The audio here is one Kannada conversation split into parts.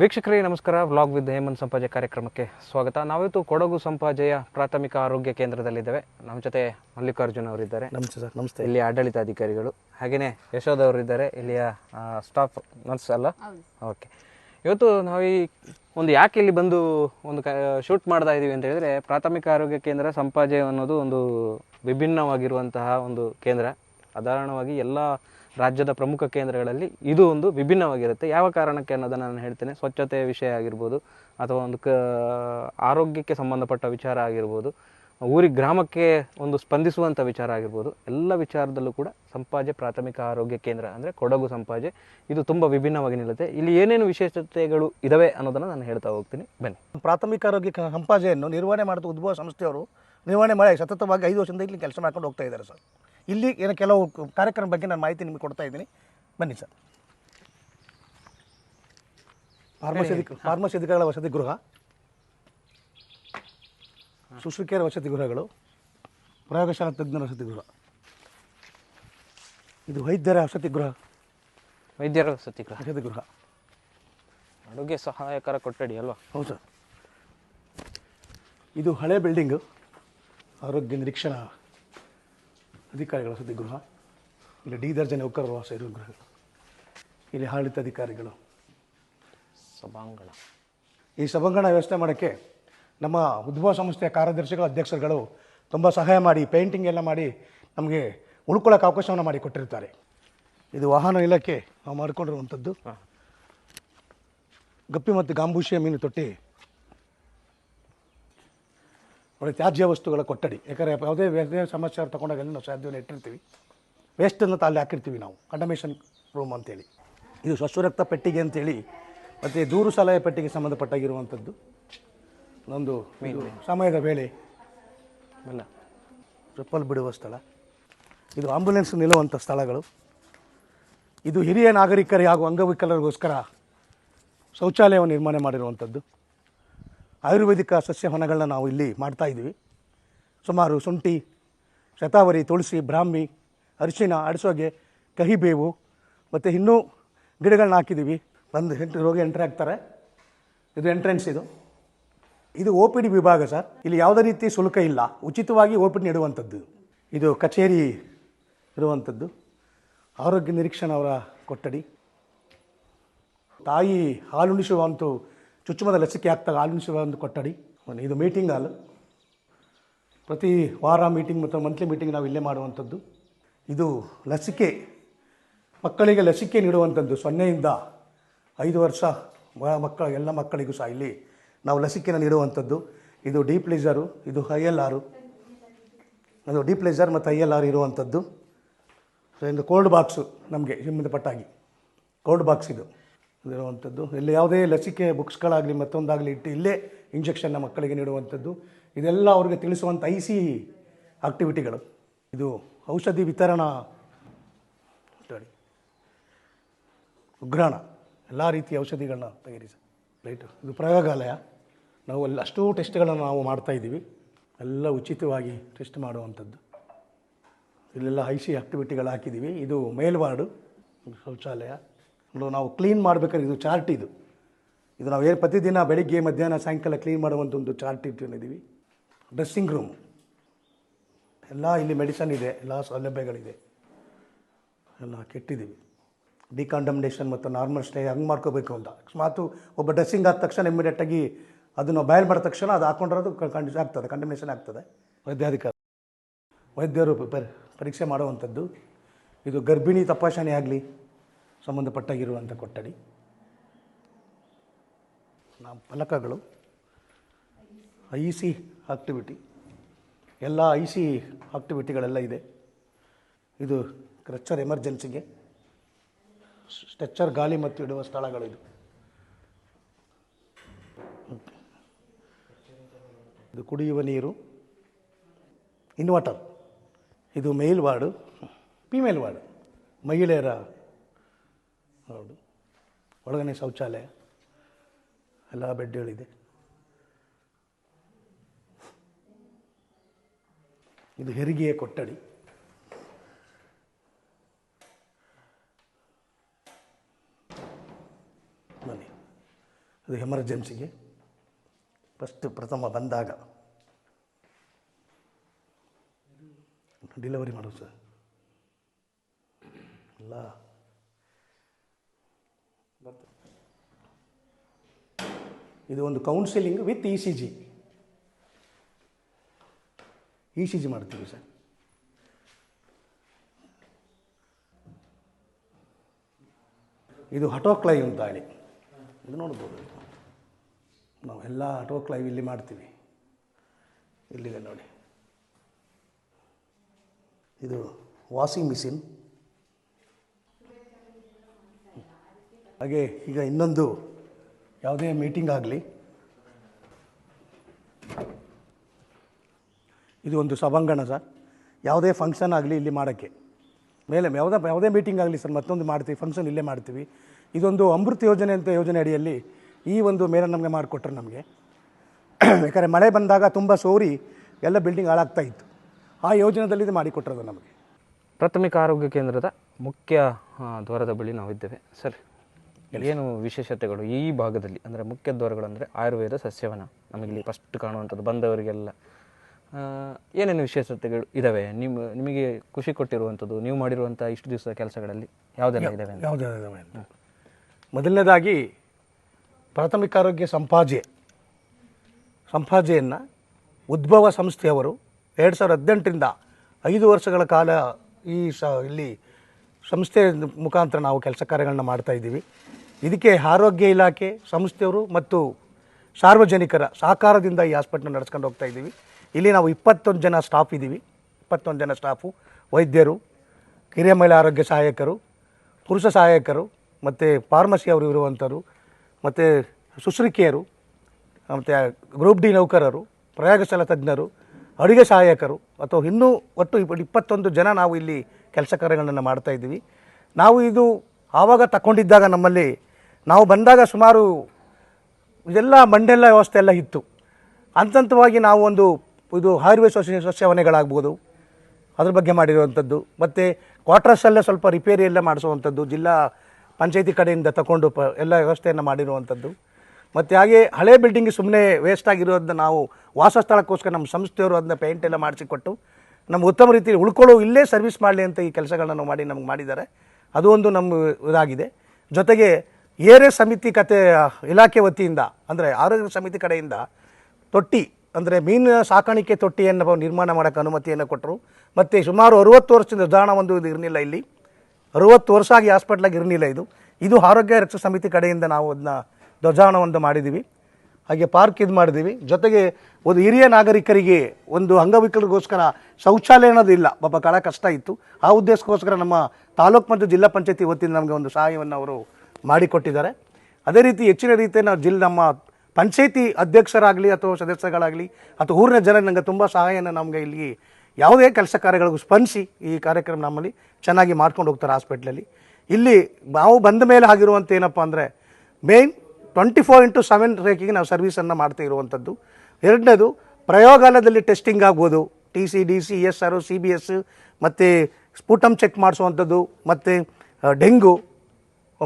ವೀಕ್ಷಕರೇ ನಮಸ್ಕಾರ. ವ್ಲಾಗ್ ವಿತ್ ಹೇಮಂತ್ ಸಂಪಾಜೆ ಕಾರ್ಯಕ್ರಮಕ್ಕೆ ಸ್ವಾಗತ. ನಾವಿತ್ತು ಕೊಡಗು ಸಂಪಾಜೆಯ ಪ್ರಾಥಮಿಕ ಆರೋಗ್ಯ ಕೇಂದ್ರದಲ್ಲಿದ್ದೇವೆ. ನಮ್ಮ ಜೊತೆ ಮಲ್ಲಿಕಾರ್ಜುನ್ ಅವರಿದ್ದಾರೆ. ನಮಸ್ತೆ ಸರ್. ನಮಸ್ತೆ. ಇಲ್ಲಿ ಆಡಳಿತಾಧಿಕಾರಿಗಳು. ಹಾಗೆಯೇ ಯಶೋಧ ಅವರಿದ್ದಾರೆ. ಇಲ್ಲಿಯ ಸ್ಟಾಫ್ ನರ್ಸ್ ಅಲ್ಲ? ಓಕೆ ಇವತ್ತು ನಾವು ಈ ಒಂದು ಯಾಕೆ ಇಲ್ಲಿ ಬಂದು ಒಂದು ಕ ಶೂಟ್ ಮಾಡ್ತಾ ಇದ್ದೀವಿ ಅಂತ ಹೇಳಿದ್ರೆ ಪ್ರಾಥಮಿಕ ಆರೋಗ್ಯ ಕೇಂದ್ರ ಸಂಪಾಜೆ ಅನ್ನೋದು ಒಂದು ವಿಭಿನ್ನವಾಗಿರುವಂತಹ ಒಂದು ಕೇಂದ್ರ. ಸಾಧಾರಣವಾಗಿ ಎಲ್ಲ ರಾಜ್ಯದ ಪ್ರಮುಖ ಕೇಂದ್ರಗಳಲ್ಲಿ ಇದು ಒಂದು ವಿಭಿನ್ನವಾಗಿರುತ್ತೆ. ಯಾವ ಕಾರಣಕ್ಕೆ ಅನ್ನೋದನ್ನು ನಾನು ಹೇಳ್ತೇನೆ. ಸ್ವಚ್ಛತೆಯ ವಿಷಯ ಆಗಿರ್ಬೋದು ಅಥವಾ ಒಂದು ಕ, ಆರೋಗ್ಯಕ್ಕೆ ಸಂಬಂಧಪಟ್ಟ ವಿಚಾರ ಆಗಿರ್ಬೋದು, ಊರಿಗೆ ಗ್ರಾಮಕ್ಕೆ ಒಂದು ಸ್ಪಂದಿಸುವಂಥ ವಿಚಾರ ಆಗಿರ್ಬೋದು, ಎಲ್ಲ ವಿಚಾರದಲ್ಲೂ ಕೂಡ ಸಂಪಾಜೆ ಪ್ರಾಥಮಿಕ ಆರೋಗ್ಯ ಕೇಂದ್ರ ಅಂದರೆ ಕೊಡಗು ಸಂಪಾಜೆ ಇದು ತುಂಬ ವಿಭಿನ್ನವಾಗಿ ನಿಲ್ಲುತ್ತೆ. ಇಲ್ಲಿ ಏನೇನು ವಿಶೇಷತೆಗಳು ಇದಾವೆ ಅನ್ನೋದನ್ನು ನಾನು ಹೇಳ್ತಾ ಹೋಗ್ತೀನಿ. ಬನ್ನಿ. ಪ್ರಾಥಮಿಕ ಆರೋಗ್ಯ ಸಂಪಾಜೆಯನ್ನು ನಿರ್ವಹಣೆ ಮಾಡಿದ ಉದ್ಭವ ಸಂಸ್ಥೆಯವರು ನಿರ್ವಹಣೆ ಮಾಡಿ ಸತತವಾಗಿ ಐದು ವರ್ಷದಿಂದ ಇಲ್ಲಿ ಕೆಲಸ ಮಾಡ್ಕೊಂಡು ಹೋಗ್ತಾ ಇದ್ದಾರೆ ಸರ್. ಇಲ್ಲಿ ಏನೋ ಕೆಲವು ಕಾರ್ಯಕ್ರಮ ಬಗ್ಗೆ ನಾನು ಮಾಹಿತಿ ನಿಮಗೆ ಕೊಡ್ತಾ ಇದ್ದೀನಿ. ಬನ್ನಿ ಸರ್. ಫಾರ್ಮಸಿ ಫಾರ್ಮಸಿ ಅಧಿಕಾರಿಗಳ ವಸತಿ ಗೃಹ. ಶುಶ್ರೂಷಕಿಯರ ವಸತಿ ಗೃಹಗಳು. ಪ್ರಯೋಗಶಾಲಾ ತಜ್ಞರ ವಸತಿ ಗೃಹ. ಇದು ವೈದ್ಯರ ವಸತಿ ಗೃಹ. ವೈದ್ಯರ ವಸತಿ ಗೃಹ. ವಸತಿ ಗೃಹ. ಅಡುಗೆ ಸಹಾಯಕರ ಕೊಠಡಿ ಅಲ್ವಾ? ಹೌದು ಸರ್. ಇದು ಹಳೆ ಬಿಲ್ಡಿಂಗು. ಆರೋಗ್ಯ ನಿರೀಕ್ಷಣಾ ಅಧಿಕಾರಿಗಳ ವಸತಿ ಗೃಹ ಇಲ್ಲಿ ಡಿ ದರ್ಜೆ ನೌಕರರು ವಾಸ ಇರುವ ಗೃಹ ಇಲ್ಲಿ ಆಡಳಿತ ಅಧಿಕಾರಿಗಳು. ಸಭಾಂಗಣ. ಈ ಸಭಾಂಗಣ ವ್ಯವಸ್ಥೆ ಮಾಡೋಕ್ಕೆ ನಮ್ಮ ಉದ್ಭವ ಸಂಸ್ಥೆಯ ಕಾರ್ಯದರ್ಶಿಗಳು ಅಧ್ಯಕ್ಷರುಗಳು ತುಂಬ ಸಹಾಯ ಮಾಡಿ ಪೇಂಟಿಂಗ್ ಎಲ್ಲ ಮಾಡಿ ನಮಗೆ ಉಳ್ಕೊಳ್ಳೋಕೆ ಅವಕಾಶವನ್ನು ಮಾಡಿ ಕೊಟ್ಟಿರ್ತಾರೆ. ಇದು ವಾಹನ ಇಲಾಖೆ ನಾವು ಮಾಡಿಕೊಂಡಿರುವಂಥದ್ದು. ಗಪ್ಪಿ ಮತ್ತು ಗಾಂಬೂಷಿಯ ಮೀನು ತೊಟ್ಟಿ ನೋಡಿ ತ್ಯಾಜ್ಯ ವಸ್ತುಗಳ ಕೊಠಡಿ. ಯಾಕಂದರೆ ಯಾವುದೇ ಯಾವುದೇ ಸಮಸ್ಯೆ ತಗೊಂಡಾಗ ತೊಗೊಂಡಾಗ ನಾವು ಸಾಧ್ಯವನ್ನು ಇಟ್ಟಿರ್ತೀವಿ. ವೇಸ್ಟನ್ನು ಅಲ್ಲಿ ಹಾಕಿರ್ತೀವಿ ನಾವು. ಕಂಡಮೇಷನ್ ರೂಮ್ ಅಂತೇಳಿ. ಇದು ಸ್ವಸ್ವರಕ್ತ ಪೆಟ್ಟಿಗೆ ಅಂತೇಳಿ ಮತ್ತು ದೂರು ಸಲಹೆ ಪೆಟ್ಟಿಗೆ ಸಂಬಂಧಪಟ್ಟಾಗಿರುವಂಥದ್ದು. ಒಂದು ಸಮಯದ ವೇಳೆ. ಅಲ್ಲ. ಚಪ್ಪಲ್ ಬಿಡುವ ಸ್ಥಳ. ಇದು ಆಂಬ್ಯುಲೆನ್ಸ್ ನಿಲ್ಲುವಂಥ ಸ್ಥಳಗಳು. ಇದು ಹಿರಿಯ ನಾಗರಿಕರಿಗೆ ಹಾಗೂ ಅಂಗವಿಕಲರಿಗೋಸ್ಕರ ಶೌಚಾಲಯವನ್ನು ನಿರ್ಮಾಣ ಮಾಡಿರುವಂಥದ್ದು. ಆಯುರ್ವೇದಿಕ ಸಸ್ಯ ಹೊನಗಳನ್ನ ನಾವು ಇಲ್ಲಿ ಮಾಡ್ತಾ ಇದ್ದೀವಿ. ಸುಮಾರು ಶುಂಠಿ, ಶತಾವರಿ, ತುಳಸಿ, ಬ್ರಾಹ್ಮಿ ಅರಿಶಿನ ಅಡಿಸೋಗೆ ಕಹಿಬೇವು ಮತ್ತು ಇನ್ನೂ ಗಿಡಗಳನ್ನ ಹಾಕಿದ್ದೀವಿ. ಬಂದು ಎಂಟು ರೋಗಿ ಎಂಟ್ರಿ ಆಗ್ತಾರೆ. ಇದು ಎಂಟ್ರೆನ್ಸ್ ಇದು. ಇದು ಒ ಪಿ ಡಿ ವಿಭಾಗ ಸರ್. ಇಲ್ಲಿ ಯಾವುದೇ ರೀತಿ ಶುಲ್ಕ ಇಲ್ಲ. ಉಚಿತವಾಗಿ ಓ ಪಿ ಡಿ ನೀಡುವಂಥದ್ದು. ಇದು ಕಚೇರಿ ಇರುವಂಥದ್ದು. ಆರೋಗ್ಯ ನಿರೀಕ್ಷಣವರ ಕೊಠಡಿ. ತಾಯಿ ಹಾಲುಣಿಸುವ ಒಂದು ಚುಚ್ಚುಮದ ಲಸಿಕೆ ಹಾಕ್ದಾಗ ಶಿವ ಒಂದು ಕೊಠಡಿ. ಇದು ಮೀಟಿಂಗ್ ಹಾಲ್ ಪ್ರತಿ ವಾರ ಮೀಟಿಂಗ್ ಮತ್ತು ಮಂತ್ಲಿ ಮೀಟಿಂಗ್ ನಾವು ಇಲ್ಲೇ ಮಾಡುವಂಥದ್ದು. ಇದು ಲಸಿಕೆ, ಮಕ್ಕಳಿಗೆ ಲಸಿಕೆ ನೀಡುವಂಥದ್ದು. ಸೊನ್ನೆಯಿಂದ ಐದು ವರ್ಷ ಮಕ್ಕಳ, ಎಲ್ಲ ಮಕ್ಕಳಿಗೂ ಸಹ ಇಲ್ಲಿ ನಾವು ಲಸಿಕೆನ ನೀಡುವಂಥದ್ದು. ಇದು ಡಿ ಪ್ಲೇಜರು ಇದು ಐ ಎಲ್ ಆರು ಅದು ಡಿ ಪ್ಲೇಜರ್ ಮತ್ತು ಐ ಎಲ್ ಆರ್ ಇರುವಂಥದ್ದು ಇದು ಕೋಲ್ಡ್ ಬಾಕ್ಸು ನಮಗೆ ಸಂಬಂಧಪಟ್ಟಾಗಿ ಕೋಲ್ಡ್ ಬಾಕ್ಸ್ ಇದು. ಇದಿರುವಂಥದ್ದು ಇಲ್ಲಿ ಯಾವುದೇ ಲಸಿಕೆ ಬುಕ್ಸ್ಗಳಾಗಲಿ ಮತ್ತೊಂದಾಗಲಿ ಇಟ್ಟು ಇಲ್ಲೇ ಇಂಜೆಕ್ಷನ್ನ ಮಕ್ಕಳಿಗೆ ನೀಡುವಂಥದ್ದು ಇದೆಲ್ಲ ಅವ್ರಿಗೆ ತಿಳಿಸುವಂಥ ಐ ಸಿ ಆಕ್ಟಿವಿಟಿಗಳು. ಇದು ಔಷಧಿ ವಿತರಣಾ ಉಗ್ರಾಣ, ಎಲ್ಲ ರೀತಿಯ ಔಷಧಿಗಳನ್ನ ತಯಾರಿಸಿ ರೈಟು, ಇದು ಪ್ರಯೋಗಾಲಯ. ನಾವು ಅಲ್ಲಿ ಅಷ್ಟೂ ಟೆಸ್ಟ್ಗಳನ್ನು ನಾವು ಮಾಡ್ತಾಯಿದ್ದೀವಿ ಎಲ್ಲ ಉಚಿತವಾಗಿ ಟೆಸ್ಟ್ ಮಾಡುವಂಥದ್ದು ಇಲ್ಲೆಲ್ಲ ಐ ಸಿ ಆಕ್ಟಿವಿಟಿಗಳು ಹಾಕಿದ್ದೀವಿ. ಇದು ಮೇಲ್ವಾರ್ಡು ಶೌಚಾಲಯ. ನಾವು ಕ್ಲೀನ್ ಮಾಡಬೇಕಾದ್ರೆ ಇದು ಚಾರ್ಟ್ ಇದು. ಇದು ನಾವು ಏನು ಪ್ರತಿದಿನ ಬೆಳಿಗ್ಗೆ, ಮಧ್ಯಾಹ್ನ, ಸಾಯಂಕಾಲ ಕ್ಲೀನ್ ಮಾಡುವಂಥ ಒಂದು ಚಾರ್ಟ್ ಇಟ್ಕೊಂಡಿದ್ದೀವಿ ಡ್ರೆಸ್ಸಿಂಗ್ ರೂಮ್ ಎಲ್ಲ ಇಲ್ಲಿ ಮೆಡಿಸನ್ ಇದೆ, ಎಲ್ಲ ಸೌಲಭ್ಯಗಳಿದೆ. ಎಲ್ಲ ಕೆಟ್ಟಿದ್ದೀವಿ ಡಿಕಾಂಡಮ್ನೇಷನ್ ಮತ್ತು ನಾರ್ಮಲ್ ಸ್ಟೇ ಹಂಗೆ ಮಾಡ್ಕೋಬೇಕು ಅಂತ. ಅಕಸ್ಮಾತು ಒಬ್ಬ ಡ್ರೆಸ್ಸಿಂಗ್ ಆದ ತಕ್ಷಣ ಇಮ್ಮಿಡಿಯೇಟಾಗಿ ಅದನ್ನು ಬಯಲು ಮಾಡಿದ ತಕ್ಷಣ ಅದು ಹಾಕೊಂಡಿರೋದು ಕಂಡಿಷನ್ ಆಗ್ತದೆ ಕಂಡಮ್ನೇಷನ್ ಆಗ್ತದೆ. ವೈದ್ಯಾಧಿಕಾರಿ. ವೈದ್ಯರು ಪರಿ- ಪರೀಕ್ಷೆ ಮಾಡುವಂಥದ್ದು ಇದು ಗರ್ಭಿಣಿ ತಪಾಸಣೆ ಆಗಲಿ ಸಂಬಂಧಪಟ್ಟಾಗಿರುವಂಥ ಕೊಠಡಿ. ನಮ್ಮ ಫಲಕಗಳು, ಐ ಸಿ ಆಕ್ಟಿವಿಟಿ, ಎಲ್ಲ ಐ ಸಿ ಆಕ್ಟಿವಿಟಿಗಳೆಲ್ಲ ಇದೆ. ಇದು ಕ್ರಚ್ಚರ್ ಎಮರ್ಜೆನ್ಸಿಗೆ, ಸ್ಟ್ರೆಚ್ಚರ್ ಗಾಳಿ ಮತ್ತು ಇಡುವ ಸ್ಥಳಗಳು ಇದು ಇದು ಕುಡಿಯುವ ನೀರು, ಇನ್ವರ್ಟರ್, ಇದು ಮೇಲ್ ವಾರ್ಡು ಫಿಮೇಲ್ ವಾರ್ಡ್ ಮಹಿಳೆಯರ ವಾರ್ಡು ಒಳಗನೆ ಶೌಚಾಲಯ. ಎಲ್ಲ ಬೆಡ್ಗಳಿದೆ. ಇದು ಹೆರಿಗೆಯ ಕೊಠಡಿ. ಮನೆ ಅದು ಎಮರ್ಜೆನ್ಸಿಗೆ. ಫಸ್ಟ್ ಪ್ರಥಮ ಬಂದಾಗ. ಡಿಲಿವರಿ ಮಾಡೋದು ಸರ್. ಎಲ್ಲ ಇದು ಒಂದು counselling with E C G E C G ಮಾಡ್ತೀವಿ ಸರ್. ಇದು ಹಟೋಕ್ಲೈವ್ ಅಂತ ಹೇಳಿ. ಇದು ನೋಡ್ಬೋದು. ನಾವೆಲ್ಲ ಹಟೋಕ್ಲೈವ್ ಇಲ್ಲಿ ಮಾಡ್ತೀವಿ. ಇಲ್ಲಿದೆ ನೋಡಿ. ಇದು ವಾಷಿಂಗ್ ಮಿಷಿನ್. ಹಾಗೆ ಈಗ ಇನ್ನೊಂದು ಯಾವುದೇ ಮೀಟಿಂಗ್ ಆಗಲಿ, ಇದು ಒಂದು ಸಭಾಂಗಣ ಸರ್. ಯಾವುದೇ ಫಂಕ್ಷನ್ ಆಗಲಿ ಇಲ್ಲಿ ಮಾಡೋಕ್ಕೆ. ಮೇಲೆ ಯಾವುದೇ ಯಾವುದೇ ಮೀಟಿಂಗ್ ಆಗಲಿ ಸರ್, ಮತ್ತೊಂದು ಮಾಡ್ತೀವಿ ಫಂಕ್ಷನ್ ಇಲ್ಲೇ ಮಾಡ್ತೀವಿ. ಇದೊಂದು ಅಮೃತ ಯೋಜನೆ ಅಂತ ಯೋಜನೆ ಅಡಿಯಲ್ಲಿ ಈ ಒಂದು ಮೇಲೆ ನಮಗೆ ಮಾಡಿಕೊಟ್ರು ನಮಗೆ. ಯಾಕಂದರೆ ಮಳೆ ಬಂದಾಗ ತುಂಬ ಸೋರಿ, ಎಲ್ಲ ಬಿಲ್ಡಿಂಗ್ ಹಾಳಾಗ್ತಾ ಇತ್ತು. ಆ ಯೋಜನೆದಲ್ಲಿ ಇದು ಮಾಡಿಕೊಟ್ಟಿರೋದು ನಮಗೆ. ಪ್ರಾಥಮಿಕ ಆರೋಗ್ಯ ಕೇಂದ್ರದ ಮುಖ್ಯ ದ್ವಾರದ ಬಳಿ ನಾವಿದ್ದೇವೆ. ಸರ್. ಏನು ವಿಶೇಷತೆಗಳು ಈ ಭಾಗದಲ್ಲಿ ಅಂದರೆ ಮುಖ್ಯ ದ್ವಾರಗಳು ಅಂದರೆ ಆಯುರ್ವೇದ ಸಸ್ಯವನ ನಮಗಿಲ್ಲಿ ಫಸ್ಟ್ ಕಾಣುವಂಥದ್ದು ಬಂದವರಿಗೆಲ್ಲ. ಏನೇನು ವಿಶೇಷತೆಗಳು ಇದಾವೆ? ನಿಮ್ಮ ನಿಮಗೆ ಖುಷಿ ಕೊಟ್ಟಿರುವಂಥದ್ದು ನೀವು ಮಾಡಿರುವಂಥ ಇಷ್ಟು ದಿವಸದ ಕೆಲಸಗಳಲ್ಲಿ ಯಾವುದೆಲ್ಲ ಇದ್ದಾವೆ ಯಾವುದೆಲ್ಲ ಮೊದಲನೇದಾಗಿ ಪ್ರಾಥಮಿಕ ಆರೋಗ್ಯ ಸಂಪಾಜೆ. ಸಂಪಾಜೆಯನ್ನು ಉದ್ಭವ ಸಂಸ್ಥೆಯವರು ಎರಡು ಸಾವಿರದ ಹದಿನೆಂಟರಿಂದ ಐದು ವರ್ಷಗಳ ಕಾಲ ಈ ಸ ಇಲ್ಲಿ ಸಂಸ್ಥೆ ಮುಖಾಂತರ ನಾವು ಕೆಲಸ ಕಾರ್ಯಗಳನ್ನ ಮಾಡ್ತಾ ಇದ್ದೀವಿ. ಇದಕ್ಕೆ ಆರೋಗ್ಯ ಇಲಾಖೆ, ಸಂಸ್ಥೆಯವರು ಮತ್ತು ಸಾರ್ವಜನಿಕರ ಸಹಕಾರದಿಂದ ಈ ಹಾಸ್ಪಿಟ್ಲ್ ನಡೆಸ್ಕೊಂಡು ಹೋಗ್ತಾ ಇದ್ದೀವಿ. ಇಲ್ಲಿ ನಾವು ಇಪ್ಪತ್ತೊಂದು ಜನ ಸ್ಟಾಫ್ ಇದ್ದೀವಿ. ಇಪ್ಪತ್ತೊಂದು ಜನ ಸ್ಟಾಫು ವೈದ್ಯರು ಕಿರಿಯ ಮಹಿಳಾ ಆರೋಗ್ಯ ಸಹಾಯಕರು, ಪುರುಷ ಸಹಾಯಕರು, ಮತ್ತು ಫಾರ್ಮಸಿ ಅವರು ಇರುವಂಥವ್ರು, ಮತ್ತು ಸುಶ್ರಿಕೆಯರು, ಮತ್ತು ಗ್ರೂಪ್ ಡಿ ನೌಕರರು, ಪ್ರಯೋಗಶಾಲಾ ತಜ್ಞರು, ಅಡುಗೆ ಸಹಾಯಕರು ಅಥವಾ ಇನ್ನೂ ಒಟ್ಟು ಇಪ್ಪ- ಇಪ್ಪತ್ತೊಂದು ಜನ ನಾವು ಇಲ್ಲಿ ಕೆಲಸ ಕಾರ್ಯಗಳನ್ನು ಮಾಡ್ತಾ ಇದ್ದೀವಿ. ನಾವು ಇದು ಆವಾಗ ತಗೊಂಡಿದ್ದಾಗ ನಮ್ಮಲ್ಲಿ ನಾವು ಬಂದಾಗ ಸುಮಾರು ಇದೆಲ್ಲ ಮಂಡೆಲ್ಲ ವ್ಯವಸ್ಥೆ ಎಲ್ಲ ಇತ್ತು. ಹಂತವಾಗಿ ನಾವು ಒಂದು ಇದು ಹಾರ್ವೆ ಸಸ್ಯ, ಸಸ್ಯವನೆಗಳಾಗ್ಬೋದು. ಅದ್ರ ಬಗ್ಗೆ ಮಾಡಿರುವಂಥದ್ದು. ಮತ್ತು ಕ್ವಾರ್ಟರ್ಸಲ್ಲೇ ಸ್ವಲ್ಪ ರಿಪೇರಿ ಎಲ್ಲ ಮಾಡಿಸುವಂಥದ್ದು. ಜಿಲ್ಲಾ ಪಂಚಾಯಿತಿ ಕಡೆಯಿಂದ ತಗೊಂಡು ಪ, ಎಲ್ಲ ವ್ಯವಸ್ಥೆಯನ್ನು ಮಾಡಿರುವಂಥದ್ದು. ಮತ್ತು ಹಾಗೆ ಹಳೆ ಬಿಲ್ಡಿಂಗ್ ಸುಮ್ಮನೆ ವೇಸ್ಟ್ ಆಗಿರೋದನ್ನ ನಾವು ವಾಸಸ್ಥಳಕ್ಕೋಸ್ಕರ ನಮ್ಮ ಸಂಸ್ಥೆಯವರು ಅದನ್ನ ಪೇಂಟ್ ಎಲ್ಲ ಮಾಡಿಸಿಕೊಟ್ಟು ನಮ್ಮ ಉತ್ತಮ ರೀತಿಯಲ್ಲಿ ಉಳ್ಕೊಳ್ಳೋ ಇಲ್ಲೇ ಸರ್ವಿಸ್ ಮಾಡಲಿ ಅಂತ ಈ ಕೆಲಸಗಳನ್ನು ಮಾಡಿ ನಮ್ಗೆ ಮಾಡಿದ್ದಾರೆ. ಅದು ಒಂದು ನಮ್ಮ ಇದಾಗಿದೆ. ಜೊತೆಗೆ ಏರೆ ಸಮಿತಿ ಕತೆ, ಇಲಾಖೆ ವತಿಯಿಂದ, ಅಂದರೆ ಆರೋಗ್ಯ ಸಮಿತಿ ಕಡೆಯಿಂದ ತೊಟ್ಟಿ, ಅಂದರೆ ಮೀನು ಸಾಕಾಣಿಕೆ ತೊಟ್ಟಿಯನ್ನು ನಿರ್ಮಾಣ ಮಾಡೋಕ್ಕೆ ಅನುಮತಿಯನ್ನು ಕೊಟ್ಟರು. ಮತ್ತು ಸುಮಾರು ಅರುವತ್ತು ವರ್ಷದಿಂದ ಉದಾಹರಣೆ ಒಂದು ಇದು ಇರಲಿಲ್ಲ ಇಲ್ಲಿ. ಅರುವತ್ತು ವರ್ಷ ಆಗಿ ಹಾಸ್ಪಿಟ್ಲಾಗಿ ಇರಲಿಲ್ಲ ಇದು. ಇದು ಆರೋಗ್ಯ ರಕ್ಷಾ ಸಮಿತಿ ಕಡೆಯಿಂದ ನಾವು ಅದನ್ನ ಧ್ವಜಾನವನ್ನು ಮಾಡಿದ್ದೀವಿ ಹಾಗೆ ಪಾರ್ಕ್ ಇದು ಮಾಡಿದ್ದೀವಿ ಜೊತೆಗೆ ಒಂದು ಹಿರಿಯ ನಾಗರಿಕರಿಗೆ ಒಂದು ಅಂಗವಿಕಲರಿಗೋಸ್ಕರ ಶೌಚಾಲಯ ಅನ್ನೋದು ಇಲ್ಲ. ಪಾಪ ಕಳ ಕಷ್ಟ ಇತ್ತು. ಆ ಉದ್ದೇಶಕ್ಕೋಸ್ಕರ ನಮ್ಮ ತಾಲೂಕು ಮತ್ತು ಜಿಲ್ಲಾ ಪಂಚಾಯತಿ ವತಿಯಿಂದ ನಮಗೆ ಒಂದು ಸಹಾಯವನ್ನು ಅವರು ಮಾಡಿಕೊಟ್ಟಿದ್ದಾರೆ. ಅದೇ ರೀತಿ ಹೆಚ್ಚಿನ ರೀತಿಯ ನಾವು ಜಿಲ್ಲೆ ನಮ್ಮ ಪಂಚಾಯತಿ ಅಧ್ಯಕ್ಷರಾಗಲಿ ಅಥವಾ ಸದಸ್ಯಗಳಾಗಲಿ ಅಥವಾ ಊರಿನ ಜನ ನನಗೆ ತುಂಬ ಸಹಾಯನ ನಮಗೆ ಇಲ್ಲಿ ಯಾವುದೇ ಕೆಲಸ ಕಾರ್ಯಗಳಿಗೂ ಸ್ಪಂದಿಸಿ ಈ ಕಾರ್ಯಕ್ರಮ ನಮ್ಮಲ್ಲಿ ಚೆನ್ನಾಗಿ ಮಾಡ್ಕೊಂಡು ಹೋಗ್ತಾರೆ ಹಾಸ್ಪಿಟ್ಲಲ್ಲಿ. ಇಲ್ಲಿ ನಾವು ಬಂದ ಮೇಲೆ ಆಗಿರುವಂಥ ಏನಪ್ಪ ಅಂದರೆ main twenty four into seven ರೇಖೆಗೆ ನಾವು ಸರ್ವಿಸನ್ನು ಮಾಡ್ತಾ ಇರುವಂಥದ್ದು. ಎರಡನೇದು ಪ್ರಯೋಗಾಲಯದಲ್ಲಿ ಟೆಸ್ಟಿಂಗ್ ಆಗ್ಬೋದು. T C D C S R C B S ಮತ್ತು ಸ್ಪೂಟಮ್ ಚೆಕ್ ಮಾಡಿಸುವಂಥದ್ದು, ಮತ್ತು ಡೆಂಗು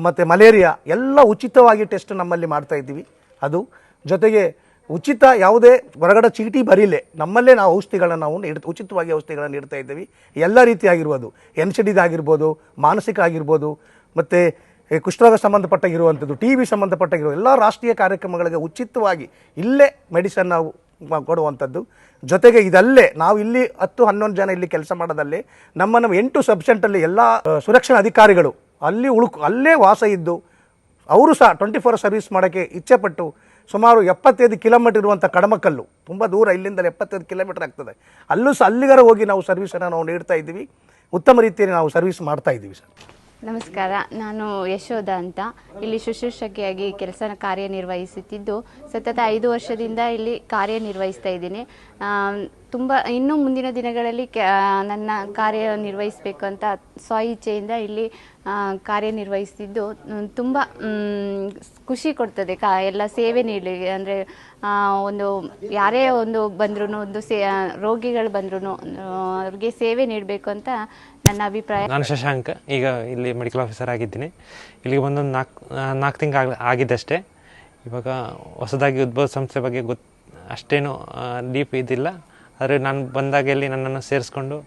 ಮತ್ತು ಮಲೇರಿಯಾ ಎಲ್ಲ ಉಚಿತವಾಗಿ ಟೆಸ್ಟ್ ನಮ್ಮಲ್ಲಿ ಮಾಡ್ತಾ ಇದ್ದೀವಿ. ಅದು ಜೊತೆಗೆ ಉಚಿತ ಯಾವುದೇ ಹೊರಗಡೆ ಚೀಟಿ ಬರೀಲೆ, ನಮ್ಮಲ್ಲೇ ನಾವು ಔಷಧಿಗಳನ್ನು ನಾವು ನೀಡ್, ಉಚಿತವಾಗಿ ಔಷಧಿಗಳನ್ನು ನೀಡ್ತಾ ಇದ್ದೀವಿ. ಎಲ್ಲ ರೀತಿಯಾಗಿರ್ಬೋದು ಎನ್ ಸಿ ಡಿದಾಗಿರ್ಬೋದು ಮಾನಸಿಕ ಆಗಿರ್ಬೋದು, ಮತ್ತು ಕುಷ್ಠರೋಗ ಸಂಬಂಧಪಟ್ಟಾಗಿರುವಂಥದ್ದು ಟಿ ಬಿ ಸಂಬಂಧಪಟ್ಟಾಗಿರೋ ಎಲ್ಲ ರಾಷ್ಟ್ರೀಯ ಕಾರ್ಯಕ್ರಮಗಳಿಗೆ ಉಚಿತವಾಗಿ ಇಲ್ಲೇ ಮೆಡಿಸನ್ ನಾವು ಕೊಡುವಂಥದ್ದು. ಜೊತೆಗೆ ಇದಲ್ಲೇ ನಾವು ಇಲ್ಲಿ ಹತ್ತು ಹನ್ನೊಂದು ಜನ ಇಲ್ಲಿ ಕೆಲಸ ಮಾಡೋದಲ್ಲೇ ನಮ್ಮ ಎಂಟು ಸಬ್ಸೆಂಟಲ್ಲಿ ಎಲ್ಲ ಸುರಕ್ಷಣಾ ಅಧಿಕಾರಿಗಳು ಅಲ್ಲಿ ಉಳ್ಕು, ಅಲ್ಲೇ ವಾಸ ಇದ್ದು, ಅವರು ಸಹ ಟ್ವೆಂಟಿ ಫೋರ್ ಸರ್ವಿಸ್ ಮಾಡೋಕ್ಕೆ ಇಚ್ಛೆಪಟ್ಟು ಸುಮಾರು ಎಪ್ಪತ್ತೈದು ಕಿಲೋಮೀಟರ್ ಇರುವಂಥ ಕಡಮಕಲ್ಲು, ತುಂಬ ದೂರ ಇಲ್ಲಿಂದ ಎಪ್ಪತ್ತೈದು ಕಿಲೋಮೀಟರ್ ಆಗ್ತದೆ. ಅಲ್ಲೂ ಸಹ ಅಲ್ಲಿಗರ ಹೋಗಿ ನಾವು ಸರ್ವಿಸನ್ನು ನಾವು ನೀಡ್ತಾ ಇದ್ದೀವಿ. ಉತ್ತಮ ರೀತಿಯಲ್ಲಿ ನಾವು ಸರ್ವಿಸ್ ಮಾಡ್ತಾ ಇದ್ದೀವಿ ಸರ್. ನಮಸ್ಕಾರ, ನಾನು ಯಶೋಧ ಅಂತ. ಇಲ್ಲಿ ಶುಶ್ರೂಷಕಿಯಾಗಿ ಕೆಲಸ ಕಾರ್ಯನಿರ್ವಹಿಸುತ್ತಿದ್ದು, ಸತತ ಐದು ವರ್ಷದಿಂದ ಇಲ್ಲಿ ಕಾರ್ಯನಿರ್ವಹಿಸ್ತಾ ಇದ್ದೀನಿ. ತುಂಬ, ಇನ್ನೂ ಮುಂದಿನ ದಿನಗಳಲ್ಲಿ ನನ್ನ ನನ್ನ ಕಾರ್ಯನಿರ್ವಹಿಸಬೇಕು ಅಂತ ಸ್ವ ಇಚ್ಛೆಯಿಂದ ಇಲ್ಲಿ ಕಾರ್ಯನಿರ್ವಹಿಸ್ತಿದ್ದು. ತುಂಬ ಖುಷಿ ಕೊಡ್ತದೆ ಕಾ, ಎಲ್ಲ ಸೇವೆ ನೀಡಲಿ. ಅಂದರೆ ಒಂದು, ಯಾರೇ ಒಂದು ಬಂದ್ರೂ ಒಂದು ಸೇ ರೋಗಿಗಳು ಬಂದ್ರೂ ಅವ್ರಿಗೆ ಸೇವೆ ನೀಡಬೇಕು ಅಂತ ನನ್ನ ಅಭಿಪ್ರಾಯ. ನಾನು ಶಶಾಂಕ್, ಈಗ ಇಲ್ಲಿ ಮೆಡಿಕಲ್ ಆಫೀಸರ್ ಆಗಿದ್ದೀನಿ. ಇಲ್ಲಿಗೆ ಬಂದೊಂದು ನಾಲ್ಕು ನಾಲ್ಕು ತಿಂಗಳು ಆಗ, ಆಗಿದ್ದಷ್ಟೇ. ಇವಾಗ ಹೊಸದಾಗಿ ಉದ್ಭವ ಸಂಸ್ಥೆ ಬಗ್ಗೆ ಗೊತ್ತು ಅಷ್ಟೇನು ಡೀಪ್ ಇದಿಲ್ಲ. ಆದರೆ ನಾನು ಬಂದಾಗ ಇಲ್ಲಿ ನನ್ನನ್ನು ಸೇರಿಸ್ಕೊಂಡು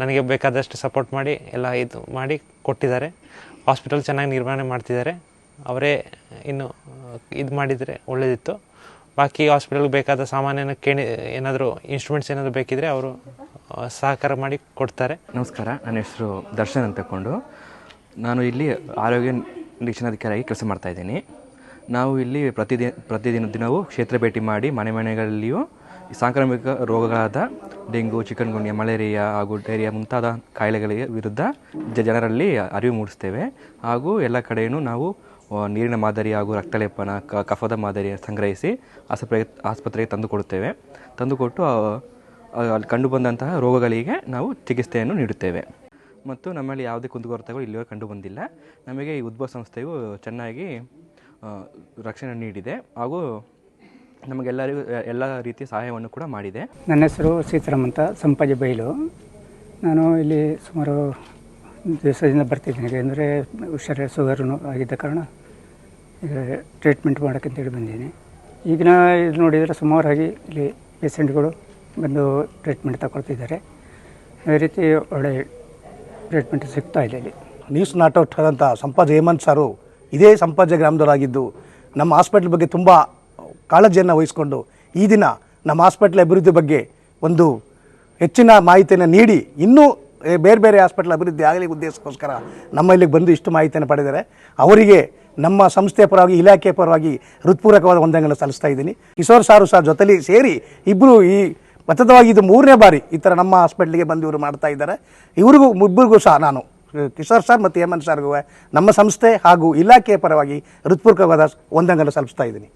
ನನಗೆ ಬೇಕಾದಷ್ಟು ಸಪೋರ್ಟ್ ಮಾಡಿ, ಎಲ್ಲ ಇದು ಮಾಡಿ ಕೊಟ್ಟಿದ್ದಾರೆ. ಹಾಸ್ಪಿಟಲ್ ಚೆನ್ನಾಗಿ ನಿರ್ವಹಣೆ ಮಾಡ್ತಿದ್ದಾರೆ. ಅವರೇ ಇನ್ನು ಇದು ಮಾಡಿದರೆ ಒಳ್ಳೆಯದಿತ್ತು ಬಾಕಿ ಹಾಸ್ಪಿಟಲ್ಗೆ ಬೇಕಾದ ಸಾಮಾನ್ಯನ ಕೇಳಿ, ಏನಾದರೂ ಇನ್ಸ್ಟ್ರೂಮೆಂಟ್ಸ್ ಏನಾದರೂ ಬೇಕಿದ್ರೆ ಅವರು ಸಹಕಾರ ಮಾಡಿ ಕೊಡ್ತಾರೆ. ನಮಸ್ಕಾರ, ನನ್ನ ಹೆಸರು ದರ್ಶನ್ ಅಂತಕೊಂಡು ನಾನು ಇಲ್ಲಿ ಆರೋಗ್ಯ ನಿರೀಕ್ಷಣಾಧಿಕಾರಿಯಾಗಿ ಕೆಲಸ ಮಾಡ್ತಾ ಇದ್ದೀನಿ. ನಾವು ಇಲ್ಲಿ ಪ್ರತಿದಿನ ಪ್ರತಿದಿನ ದಿನವೂ ಕ್ಷೇತ್ರ ಭೇಟಿ ಮಾಡಿ ಮನೆ ಮನೆಗಳಲ್ಲಿಯೂ ಸಾಂಕ್ರಾಮಿಕ ರೋಗಗಳಾದ ಡೆಂಗು, ಚಿಕನ್ಗುನ್ಯ, ಮಲೇರಿಯಾ ಹಾಗೂ ಡೈರಿಯಾ ಮುಂತಾದ ಕಾಯಿಲೆಗಳಿಗೆ ವಿರುದ್ಧ ಜನರಲ್ಲಿ ಅರಿವು ಮೂಡಿಸ್ತೇವೆ. ಹಾಗೂ ಎಲ್ಲ ಕಡೆಯೂ ನಾವು ನೀರಿನ ಮಾದರಿ ಹಾಗೂ ರಕ್ತಲೇಪನ ಕಫದ ಮಾದರಿ ಸಂಗ್ರಹಿಸಿ ಆಸ್ಪತ್ರೆಗೆ ಆಸ್ಪತ್ರೆಗೆ ತಂದುಕೊಡುತ್ತೇವೆ. ತಂದುಕೊಟ್ಟು ಅಲ್ಲಿ ಕಂಡುಬಂದಂತಹ ರೋಗಗಳಿಗೆ ನಾವು ಚಿಕಿತ್ಸೆಯನ್ನು ನೀಡುತ್ತೇವೆ. ಮತ್ತು ನಮ್ಮಲ್ಲಿ ಯಾವುದೇ ಕುಂದುಕೊರತೆಗಳು ಇಲ್ಲಿವರೆಗೆ ಕಂಡುಬಂದಿಲ್ಲ ನಮಗೆ ಈ ಉದ್ಭವ ಸಂಸ್ಥೆಯು ಚೆನ್ನಾಗಿ ರಕ್ಷಣೆ ನೀಡಿದೆ ಹಾಗೂ ನಮಗೆಲ್ಲರಿಗೂ ಎಲ್ಲ ರೀತಿಯ ಸಹಾಯವನ್ನು ಕೂಡ ಮಾಡಿದೆ. ನನ್ನ ಹೆಸರು ಸೀತಾರಾಮ್ ಅಂತ ಸಂಪಾಜಿ ಬೈಲು. ನಾನು ಇಲ್ಲಿ ಸುಮಾರು ದಿವಸದಿಂದ ಬರ್ತಿದ್ದೀನಿ. ಅಂದರೆ ಹುಷಾರ ಶುಗರ್ನು ಆಗಿದ್ದ ಕಾರಣ. ಟ್ರೀಟ್ಮೆಂಟ್ ಮಾಡೋಕ್ಕಂತೇಳಿ ಬಂದಿದ್ದೀನಿ ಈಗಿನ ಇದು ನೋಡಿದರೆ ಸುಮಾರಾಗಿ ಇಲ್ಲಿ ಪೇಷೆಂಟ್ಗಳು ಬಂದು ಟ್ರೀಟ್ಮೆಂಟ್ ತಗೊಳ್ತಿದ್ದಾರೆ. ಅದೇ ರೀತಿ ಒಳ್ಳೆ ಟ್ರೀಟ್ಮೆಂಟ್ ಸಿಗ್ತಾ ಇದೆ ಇಲ್ಲಿ. ನ್ಯೂಸ್ ನಾಟೌಟ್ ಆದಂಥ ಸಂಪಾಜ್ ಹೇಮಂತ್ ಸಾರು ಇದೇ ಸಂಪಾಜ ಗ್ರಾಮದವರಾಗಿದ್ದು ನಮ್ಮ ಹಾಸ್ಪಿಟ್ಲ್ ಬಗ್ಗೆ ತುಂಬ ಕಾಳಜಿಯನ್ನು ವಹಿಸಿಕೊಂಡು ಈ ದಿನ ನಮ್ಮ ಹಾಸ್ಪಿಟ್ಲ್ ಅಭಿವೃದ್ಧಿ ಬಗ್ಗೆ ಒಂದು ಹೆಚ್ಚಿನ ಮಾಹಿತಿಯನ್ನು ನೀಡಿ ಇನ್ನೂ ಬೇರೆ ಬೇರೆ ಹಾಸ್ಪಿಟ್ಲ್ ಅಭಿವೃದ್ಧಿ ಆಗಲಿ ಉದ್ದೇಶಕ್ಕೋಸ್ಕರ ನಮ್ಮ ಇಲ್ಲಿಗೆ ಬಂದು ಇಷ್ಟು ಮಾಹಿತಿಯನ್ನು ಪಡೆದರೆ ಅವರಿಗೆ ನಮ್ಮ ಸಂಸ್ಥೆಯ ಪರವಾಗಿ ಇಲಾಖೆ ಪರವಾಗಿ ಹೃತ್ಪೂರ್ವಕವಾದ ವಂದನೆಗಳನ್ನು ಸಲ್ಲಿಸ್ತಾ ಇದ್ದೀನಿ. ಕಿಶೋರ್ ಸಾರು ಸಹ ಜೊತೆಲಿ ಸೇರಿ ಇಬ್ಬರು ಈ ಸತತವಾಗಿ ಇದು ಮೂರನೇ ಬಾರಿ ಈ ಥರ ನಮ್ಮ ಹಾಸ್ಪಿಟ್ಲಿಗೆ ಬಂದು ಇವರು ಮಾಡ್ತಾ ಇದ್ದಾರೆ. ಇವರಿಗೂ ಇಬ್ಬರಿಗೂ ಸಹ ನಾನು, ಕಿಶೋರ್ ಸರ್ ಮತ್ತು ಹೇಮಂತ್ ಸರ್ಗೂ ನಮ್ಮ ಸಂಸ್ಥೆ ಹಾಗೂ ಇಲಾಖೆಯ ಪರವಾಗಿ ಹೃತ್ಪೂರ್ವಕವಾದ ವಂದನೆಗಳನ್ನು ಸಲ್ಲಿಸ್ತಾ ಇದ್ದೀನಿ.